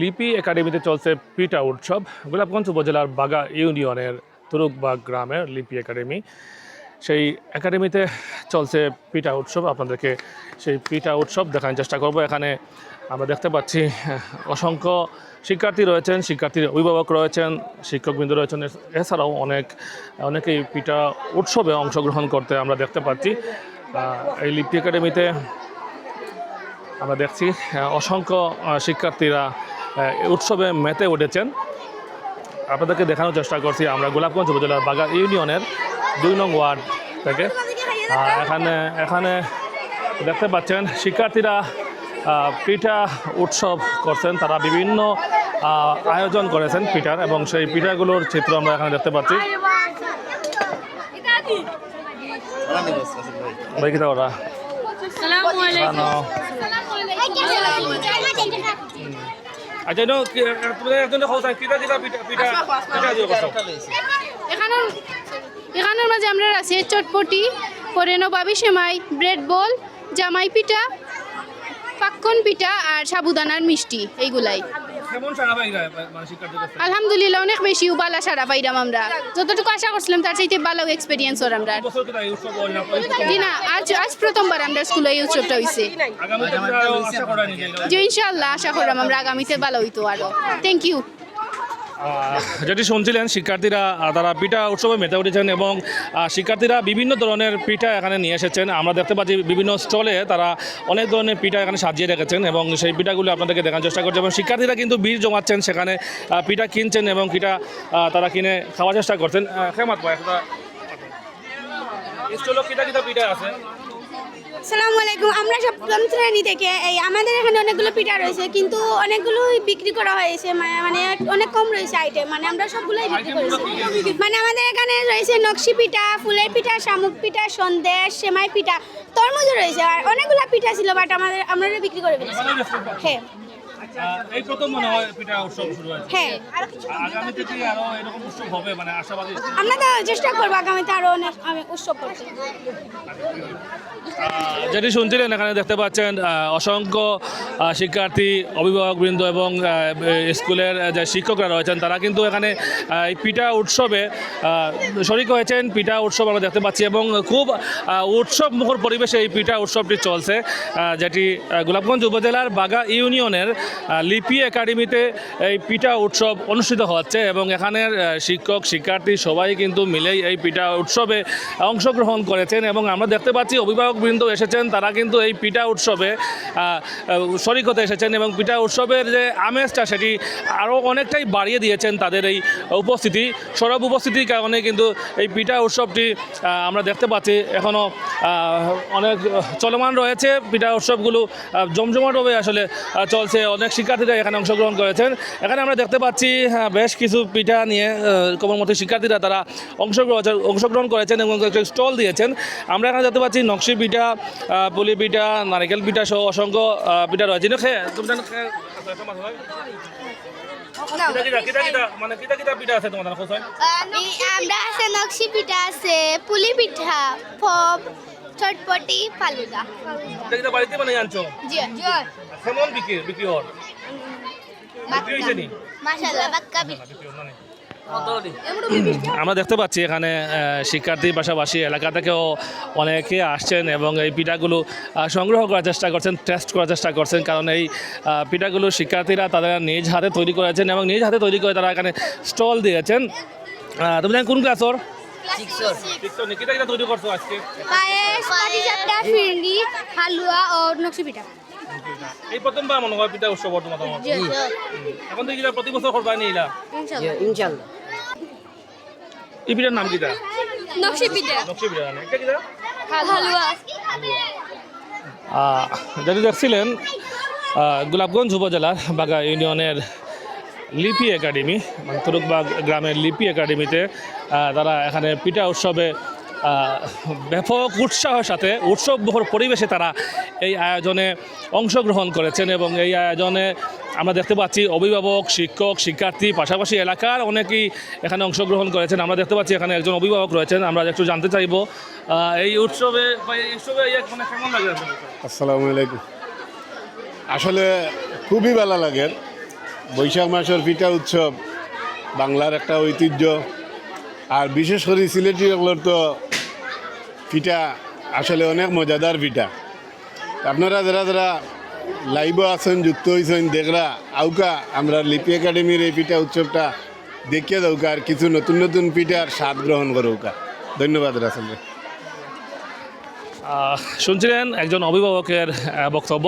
লিপি একাডেমিতে চলছে পিটা উৎসব। গোলাপগঞ্জ উপজেলার বাগা ইউনিয়নের তুরুকবাগ গ্রামের লিপি একাডেমি। সেই একাডেমিতে চলছে পিটা উৎসব। আপনাদেরকে সেই পিটা উৎসব দেখানোর চেষ্টা করব। এখানে আমরা দেখতে পাচ্ছি অসংখ্য শিক্ষার্থী রয়েছেন, শিক্ষার্থীর অভিভাবক রয়েছেন, শিক্ষকবৃন্দ রয়েছেন। এছাড়াও অনেক, অনেকেই পিটা উৎসবে অংশগ্রহণ করতে আমরা দেখতে পাচ্ছি। এই লিপি একাডেমিতে আমরা দেখছি অসংখ্য শিক্ষার্থীরা উৎসবে মেতে উঠেছেন। আপনাদেরকে দেখানোর চেষ্টা করছি আমরা গোলাপগঞ্জ উপজেলার বাগা ইউনিয়নের দুই নং ওয়ার্ড থেকে। আহ, এখানে এখানে দেখতে পাচ্ছেন শিক্ষার্থীরা আহ, পিঠা উৎসব করছেন। তারা বিভিন্ন আহ, আয়োজন করেছেন পিঠার এবং সেই পিঠাগুলোর চিত্র আমরা এখানে দেখতে পাচ্ছি। ওরা. আচ্ছা নো তোমাদের একজন খাওয়া কিটা পিঠা পিঠা পিঠা দিয়ে এখানের মাঝে আমরা আছে চটপটি পরেনো বাবি সেমাই ব্রেড বল জামাই পিঠা পাক্কন পিঠা আর সাবুদানার মিষ্টি এইগুলাই। কেমন সারা মানে কাছে? আলহামদুলিল্লাহ অনেক বেশি বালা সারা পাইরাম আমরা। যতটুকু আশা করছিলাম তার চাইতে ভালো এক্সপিরিয়েন্স ওর আমরা। জি না আজ আজ প্রথমবার আমরা স্কুলে এই উৎসবটা নিজে যে ইনশাল্লাহ আশা করলাম আমরা আগামীতে ভালো হইতো আরও। থ্যাংক ইউ যেটি শুনছিলেন, শিক্ষার্থীরা তারা পিঠা উৎসবে মেতে উঠেছেন এবং শিক্ষার্থীরা বিভিন্ন ধরনের পিঠা এখানে নিয়ে এসেছেন। আমরা দেখতে পাচ্ছি বিভিন্ন স্টলে তারা অনেক ধরনের পিঠা এখানে সাজিয়ে রেখেছেন এবং সেই পিঠাগুলো আপনাদেরকে দেখার চেষ্টা করছে এবং শিক্ষার্থীরা কিন্তু বীর জমাচ্ছেন সেখানে পিঠা কিনছেন এবং পিঠা তারা কিনে খাওয়ার চেষ্টা করছেন। খেমাত পায় স্টলে কিটা কিটা পিঠা আছে। সালামু আলাইকুম। আমরা সপ্তম শ্রেণি থেকে এই আমাদের এখানে অনেকগুলো পিঠা রয়েছে, কিন্তু অনেকগুলো বিক্রি করা হয়েছে মানে- অনেক কম রয়েছে আইটেম মানে আমরা সবগুলোই বিক্রি করেছি। মানে আমাদের এখানে রয়েছে নকশি পিঠা, ফুলের পিঠা, শামুক পিঠা, সন্দেশ, সেমাই পিঠা তরমুজ রয়েছে, আর অনেকগুলো পিঠা ছিল বাট আমাদের আমরা বিক্রি করে ফেলেছি। হ্যাঁ। এই প্রথম মনে হয় পিঠা উৎসব শুরু হয়েছে। হ্যাঁ আগামীতে কি আরও এরকম উৎসব হবে? মানে আশাবাদী? আমরা তো চেষ্টা করব আগামীতে আরও অনেক আমি উৎসব করতে। যেটি শুনছিলেন এখানে দেখতে পাচ্ছেন অসংখ্য শিক্ষার্থী অভিভাবকবৃন্দ এবং স্কুলের যে শিক্ষকরা রয়েছেন তারা কিন্তু এখানে এই পিঠা উৎসবে শরিক হয়েছেন। পিঠা উৎসব আমরা দেখতে পাচ্ছি এবং খুব উৎসব মুখর পরিবেশে এই পিঠা উৎসবটি চলছে যেটি গোলাপগঞ্জ উপজেলার বাগা ইউনিয়নের লিপি একাডেমিতে এই পিঠা উৎসব অনুষ্ঠিত হচ্ছে এবং এখানের শিক্ষক, শিক্ষার্থী সবাই কিন্তু মিলেই এই পিঠা উৎসবে অংশগ্রহণ করেছেন এবং আমরা দেখতে পাচ্ছি অভিভাবকবৃন্দ এসেছেন, তারা কিন্তু এই পিঠা উৎসবে শরিক হতে এসেছেন এবং পিঠা উৎসবের যে আমেজটা সেটি আরও অনেকটাই বাড়িয়ে দিয়েছেন তাদের এই উপস্থিতি। সরব উপস্থিতির কারণে কিন্তু এই পিঠা উৎসবটি আমরা দেখতে পাচ্ছি এখনও অনেক চলমান রয়েছে। পিঠা উৎসবগুলো জমজমাটভাবে আসলে চলছে। অনেক শিক্ষার্থীরা এখানে অংশগ্রহণ করেছেন। এখানে আমরা দেখতে পাচ্ছি হ্যাঁ, বেশ কিছু পিঠা নিয়ে কমলমতি শিক্ষার্থীরা তারা অংশগ্রহণ অংশগ্রহণ করেছেন এবং একটা স্টল দিয়েছেন। আমরা এখানে দেখতে পাচ্ছি নকশি পিঠা পুলি পিঠা নারিকেল পিঠা সহ অসংখ্য পিঠা রয়েছে। খেয়ে তুমি আমরা আছে নকশি পিঠা আছে পুলি পিঠা চটপটি ফালুদা। বাড়িতে মানে আনছো? জি। কেমন বিক্রি বিক্রি নি? আমরা দেখতে পাচ্ছি এখানে শিক্ষার্থীর পাশাপাশি এলাকা থেকেও অনেকে আসছেন এবং এই পিঠাগুলো সংগ্রহ করার চেষ্টা করছেন টেস্ট করার চেষ্টা করছেন। কারণ এই পিঠাগুলো শিক্ষার্থীরা তাদের নিজ হাতে তৈরি করেছেন এবং নিজ হাতে তৈরি করে তারা এখানে স্টল দিয়েছেন। তুমি জানো কোন ক্লাসর তৈরি করছ আজকে? পায়েস পাটিসাপটা ফিরনি হালুয়া ও নকশি পিঠা। এই প্রথমবার মনে হয় পিঠা উৎসব তোমার তোমার জি এখন তো প্রতি বছর করবা নিলা। ইনশাআল্লাহ এই পিঠার নাম কিটা? নকশি পিঠা। নকশি পিঠা না এটা কিটা? হালুয়া। আহ, দেখছিলেন গোলাপগঞ্জ উপজেলার বাগা ইউনিয়নের লিপি একাডেমি মানে তুরুকবাগ গ্রামের লিপি একাডেমিতে তারা এখানে পিঠা উৎসবে ব্যাপক উৎসাহের সাথে, উৎসবমুখর পরিবেশে তারা এই আয়োজনে অংশগ্রহণ করেছেন এবং এই আয়োজনে আমরা দেখতে পাচ্ছি অভিভাবক, শিক্ষক, শিক্ষার্থী, পাশাপাশি এলাকার অনেকেই এখানে অংশগ্রহণ করেছেন। আমরা দেখতে পাচ্ছি এখানে একজন অভিভাবক রয়েছেন। আমরা একটু জানতে চাইব এই উৎসবে উৎসবে আসসালামু আলাইকুম। আসলে খুবই ভালো লাগে। বৈশাখ মাসের পিঠা উৎসব, বাংলার একটা ঐতিহ্য। আর বিশেষ করে সিলেটি ওগুলোর তো পিঠা আসলে অনেক মজাদার পিঠা আপনারা যারা যারা লাইভও আছেন, যুক্ত হয়েছেন দেখরা, আউকা, আমরা লিপি একাডেমির এই পিঠা উৎসবটা দেখিয়ে দৌকা আর কিছু নতুন নতুন পিঠার স্বাদ গ্রহণ করৌকা ধন্যবাদ রাসেল শুনছিলেন একজন অভিভাবকের বক্তব্য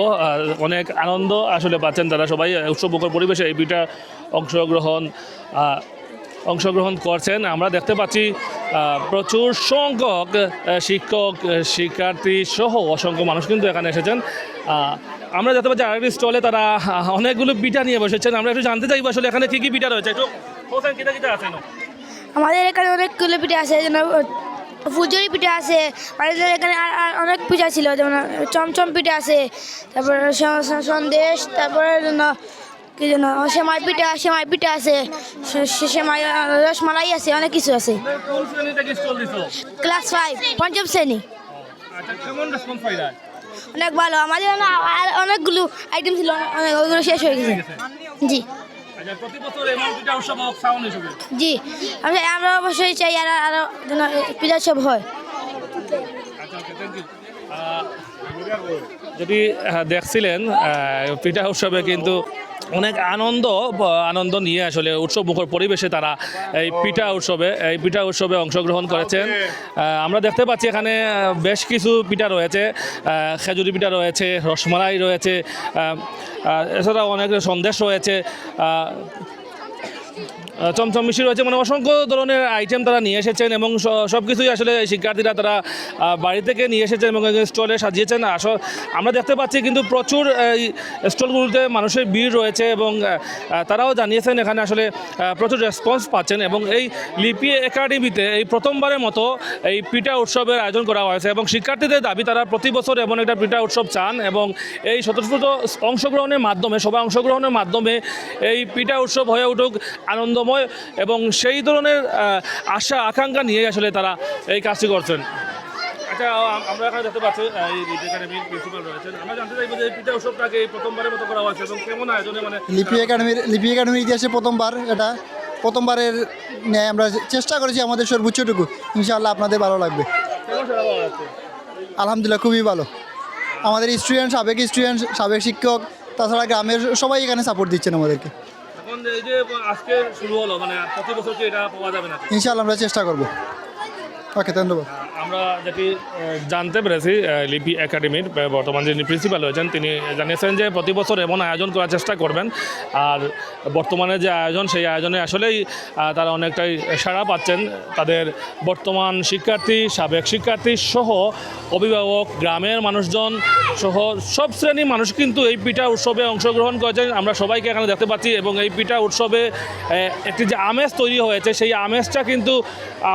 অনেক আনন্দ আসলে পাচ্ছেন তারা সবাই উৎসবমুখর পরিবেশে এই পিঠা অংশগ্রহণ অংশগ্রহণ করছেন। আমরা দেখতে পাচ্ছি প্রচুর সংখ্যক শিক্ষক শিক্ষার্থী সহ অসংখ্য মানুষ কিন্তু এখানে এসেছেন। আমরা দেখতে পাচ্ছি আরেকটি স্টলে তারা অনেকগুলো পিঠা নিয়ে বসেছেন। আমরা একটু জানতে চাইব আসলে এখানে কী কী পিঠা রয়েছে। একটু আছে? আমাদের এখানে অনেকগুলো পিঠা আছে, যেন ফুজুরি পিঠা আছে, আমাদের এখানে অনেক পিঠা ছিল, যেমন চমচম পিঠা আছে, তারপর সন্দেশ, তারপরে কি যেন সেমাই পিঠা সেমাই পিঠা আছে সেমাই রসমালাই আছে অনেক কিছু আছে। ক্লাস ফাইভ পঞ্চম শ্রেণি। আচ্ছা অনেক ভালো আমাদের আর অনেকগুলো আইটেম ছিল অনেক ওইগুলো শেষ হয়ে গেছে। জি। আচ্ছা উৎসব জি আমরা অবশ্যই চাই আর আরও যেন পিঠা সব হয়। আচ্ছা যদি দেখছিলেন পিঠা উৎসবে কিন্তু অনেক আনন্দ আনন্দ নিয়ে আসলে উৎসব মুখর পরিবেশে তারা এই পিঠা উৎসবে এই পিঠা উৎসবে অংশগ্রহণ করেছেন। আমরা দেখতে পাচ্ছি এখানে বেশ কিছু পিঠা রয়েছে খেজুরি পিঠা রয়েছে রসমালাই রয়েছে এছাড়াও অনেক সন্দেশ রয়েছে চমচম মিষ্টি রয়েছে। মানে অসংখ্য ধরনের আইটেম তারা নিয়ে এসেছেন এবং সব কিছুই আসলে শিক্ষার্থীরা তারা বাড়ি থেকে নিয়ে এসেছেন এবং স্টলে সাজিয়েছেন। আস, আমরা দেখতে পাচ্ছি কিন্তু প্রচুর, এই স্টলগুলোতে মানুষের ভিড় রয়েছে এবং তারাও জানিয়েছেন এখানে আসলে প্রচুর রেসপন্স পাচ্ছেন এবং এই লিপি একাডেমিতে এই প্রথমবারের মতো এই পিঠা উৎসবের আয়োজন করা হয়েছে এবং শিক্ষার্থীদের দাবি, তারা প্রতি বছর এমন একটা পিঠা উৎসব চান এবং এই স্বতঃস্ফূর্ত অংশগ্রহণের মাধ্যমে সবাই অংশগ্রহণের মাধ্যমে এই পিঠা উৎসব হয়ে উঠুক, আনন্দময় এবং সেই ধরনের আশা আকাঙ্ক্ষা নিয়ে আসলে তারা এই কাজটি করছেন। আচ্ছা আমরা এখানে দেখতে পাচ্ছি এই লিপি একাডেমির প্রিন্সিপাল রয়েছেন। আমরা জানতে চাইব যে পিঠা উৎসবটাকে প্রথমবারের মতো করা হয়েছে এবং কেমন আয়োজনে মানে লিপি একাডেমির লিপি একাডেমির ইতিহাসে প্রথমবার এটা প্রথমবারের ন্যায় আমরা চেষ্টা করেছি আমাদের সর্বোচ্চটুকু। ইনশাআল্লাহ আপনাদের ভালো লাগবে। আলহামদুলিল্লাহ খুবই ভালো। আমাদের স্টুডেন্ট সাবেক স্টুডেন্ট সাবেক শিক্ষক তাছাড়া গ্রামের সবাই এখানে সাপোর্ট দিচ্ছেন আমাদেরকে। এই যে আজকে শুরু হলো মানে প্রতি বছর কি এটা পাওয়া যাবে না ইনশাআল্লাহ আমরা চেষ্টা করব। ওকে, ধন্যবাদ। আমরা যেটি জানতে পেরেছি লিপি একাডেমির বর্তমান যিনি প্রিন্সিপাল রয়েছেন তিনি জানিয়েছেন যে প্রতি বছর এমন আয়োজন করার চেষ্টা করবেন। আর বর্তমানে যে আয়োজন, সেই আয়োজনে আসলেই তারা অনেকটাই সাড়া পাচ্ছেন। তাদের বর্তমান শিক্ষার্থী, সাবেক শিক্ষার্থী সহ অভিভাবক, গ্রামের মানুষজন সহ সব শ্রেণির মানুষ কিন্তু এই পিঠা উৎসবে অংশগ্রহণ করেছেন। আমরা সবাইকে এখানে দেখতে পাচ্ছি এবং এই পিঠা উৎসবে একটি যে আমেজ তৈরি হয়েছে, সেই আমেজটা কিন্তু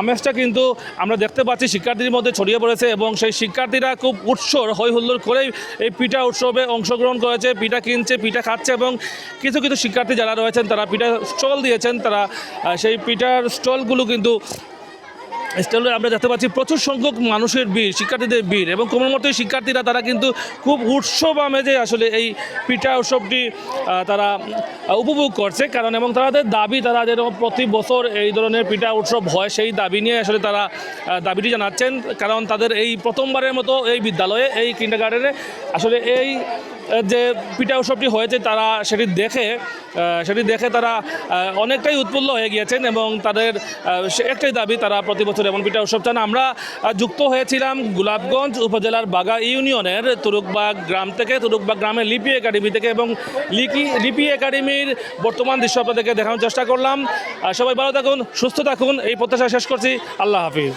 আমেজটা কিন্তু আমরা দেখতে পাচ্ছি শিক্ষার্থীদের মধ্যে ছড়িয়ে পড়েছে এবং সেই শিক্ষার্থীরা খুব উৎসর হই হুল্লোর করেই এই পিঠা উৎসবে অংশগ্রহণ করেছে। পিঠা কিনছে, পিঠা খাচ্ছে এবং কিছু কিছু শিক্ষার্থী যারা রয়েছেন তারা পিঠা স্টল দিয়েছেন। তারা সেই পিঠার স্টলগুলো কিন্তু স্টলে আমরা দেখতে পাচ্ছি প্রচুর সংখ্যক মানুষের ভিড়, শিক্ষার্থীদের ভিড় এবং কোমলমতো শিক্ষার্থীরা তারা কিন্তু খুব উৎসব আমেজে আসলে এই পিঠা উৎসবটি তারা উপভোগ করছে। কারণ এবং তাদের দাবি, তারা যেন প্রতি বছর এই ধরনের পিঠা উৎসব হয়, সেই দাবি নিয়ে আসলে তারা দাবিটি জানাচ্ছেন। কারণ তাদের এই প্রথমবারের মতো এই বিদ্যালয়ে, এই কিন্ডার আসলে এই যে পিঠা উৎসবটি হয়েছে, তারা সেটি দেখে সেটি দেখে তারা অনেকটাই উৎফুল্ল হয়ে গিয়েছেন এবং তাদের একটাই দাবি, তারা প্রতি বছর এমন পিঠা উৎসব চান। আমরা যুক্ত হয়েছিলাম গোলাপগঞ্জ উপজেলার বাগা ইউনিয়নের তুরুকবাগ গ্রাম থেকে, তুরুকবাগ গ্রামের লিপি একাডেমি থেকে এবং লিপি লিপি একাডেমির বর্তমান দৃশ্য আপনাদেরকে দেখানোর চেষ্টা করলাম। সবাই ভালো থাকুন, সুস্থ থাকুন, এই প্রত্যাশা শেষ করছি। আল্লাহ হাফিজ।